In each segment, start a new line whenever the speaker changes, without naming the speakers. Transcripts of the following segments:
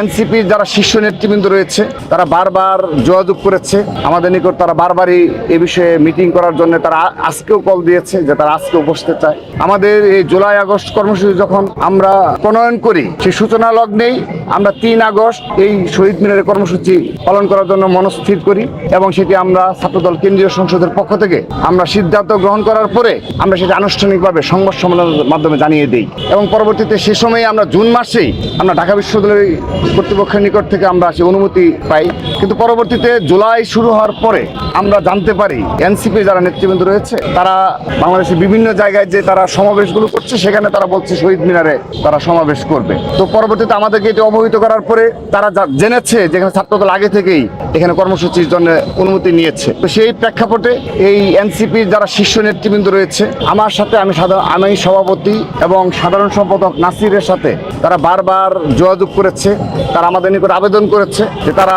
এনসিপির যারা শীর্ষ নেতৃবৃন্দ রয়েছে, তারা বারবার যোগাযোগ করেছে। আমাদের নিকট তারা বারবারই এ বিষয়ে মিটিং করার জন্য তারা আজকেও কল দিয়েছে যে তারা আজকে উপস্থিত চায়। আমাদের এই জুলাই আগস্ট কর্মসূচি যখন আমরা প্রণয়ন করি, সেই সূচনা লগ্নেই আমরা তিন আগস্ট এই শহীদ মিনারের কর্মসূচি পালন করার জন্য মনস্থির করি এবং সেটি আমরা ছাত্রদল কেন্দ্রীয় সংসদের পক্ষ থেকে আমরা সিদ্ধান্ত গ্রহণ করার পরে আমরা সেটা আনুষ্ঠানিকভাবে সংবাদ সম্মেলনের মাধ্যমে জানিয়ে দিই। এবং পরবর্তীতে সে সময়ে আমরা জুন মাসেই আমরা ঢাকা বিশ্ববিদ্যালয় কর্তৃপক্ষের নিকট থেকে আমরা সে অনুমতি পাই। কিন্তু পরবর্তীতে জুলাই শুরু হওয়ার পরে আমরা জানতে পারি, এনসিপি যারা নেতৃবৃন্দ রয়েছে, তারা বাংলাদেশের বিভিন্ন জায়গায় যে তারা সমাবেশগুলো করছে, সেখানে তারা বলছে শহীদ মিনারে তারা সমাবেশ করবে। তো পরবর্তীতে আমাদেরকে এটি অবহিত করার পরে তারা জেনেছে যেখানে ছাত্রদল আগে থেকেই এখানে কর্মসূচির জন্য অনুমতি নিয়েছে। তো সেই প্রেক্ষাপটে এই এনসিপির যারা শীর্ষ নেতৃবৃন্দ রয়েছে, আমার সাথে আমি সাধারণ আমি সভাপতি এবং সাধারণ সম্পাদক নাসিরের সাথে তারা বারবার যোগাযোগ করেছে, তারা আমাদের নিকট আবেদন করেছে যে তারা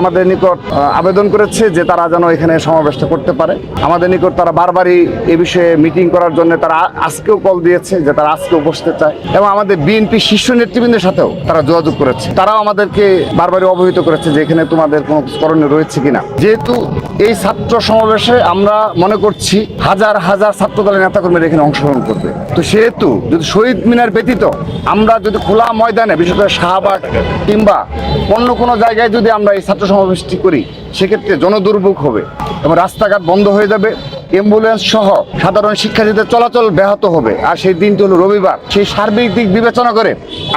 আমাদের নিকট আবেদন করেছে যে তারা যেন এখানে সমাবেশটা করতে পারে। আমাদের নিকট তারা বারবারই এ বিষয়ে মিটিং করার জন্য তারা আজকেও কল দিয়েছে যে তারা আজকে উপস্থিত চায় এবং আমাদের বিএনপি শীর্ষ নেতৃবৃন্দের সাথেও তারা যোগাযোগ করেছে। তারাও আমাদেরকে বারবারই অবহিত করেছে যে এখানে তোমাদের কোনো করণীয় রয়েছে কিনা। যেহেতু এই ছাত্র সমাবেশে আমরা মনে করছি হাজার হাজার ছাত্র দলের নেতাকর্মীরা এখানে অংশগ্রহণ করবে। তো সেহেতু যদি শহীদ মিনার ব্যতীত আমরা যদি খোলা ময়দানে, বিশেষ করে শাহবাগ কিংবা অন্য কোনো জায়গায় যদি আমরা এই ছাত্র সমাবেশটি করি, সেক্ষেত্রে জনদুর্ভোগ হবে এবং রাস্তাঘাট বন্ধ হয়ে যাবে। অ্যাম্বুলেন্স সহ সাধারণ শিক্ষার্থীদের চলাচল ব্যাহত হবে। আর সেই দিনটি হলো রবিবার। সেই সার্বিক দিক বিবেচনা করে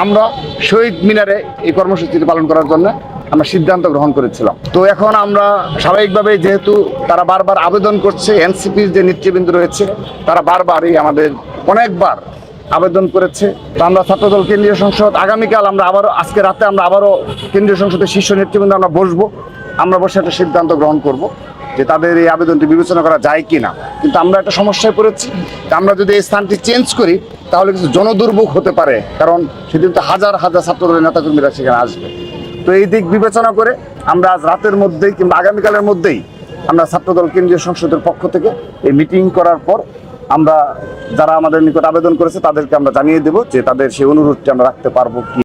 আমরা শহীদ মিনারে এই কর্মসূচিটি পালন করার জন্য আমরা সিদ্ধান্ত গ্রহণ করেছিলাম। তো এখন আমরা স্বাভাবিকভাবে যেহেতু তারা বারবার আবেদন করছে, এনসিপির যে নেতৃবৃন্দ রয়েছে, তারা বারবারই আমাদের অনেকবার আবেদন করেছে। তো আমরা ছাত্রদল কেন্দ্রীয় সংসদ, আগামীকাল আমরা আবারও, আজকে রাতে আমরা আবারও কেন্দ্রীয় সংসদের শীর্ষ নেতৃবৃন্দ আমরা বসবো। আমরা বসে একটা সিদ্ধান্ত গ্রহণ করব যে তাদের এই আবেদনটি বিবেচনা করা যায় কি না কিন্তু আমরা একটা সমস্যায় পড়েছি। আমরা যদি এই স্থানটি চেঞ্জ করি, তাহলে কিছু জনদুর্ভোগ হতে পারে। কারণ সেদিন তো হাজার হাজার ছাত্রদলের নেতাকর্মীরা সেখানে আসবে। তো এই দিক বিবেচনা করে আমরা আজ রাতের মধ্যেই কিংবা আগামীকালের মধ্যেই আমরা ছাত্রদল কেন্দ্রীয় সংসদের পক্ষ থেকে এই মিটিং করার পর আমরা যারা আমাদের নিকট আবেদন করেছে তাদেরকে আমরা জানিয়ে দেব যে তাদের সেই অনুরোধটি আমরা রাখতে পারব কি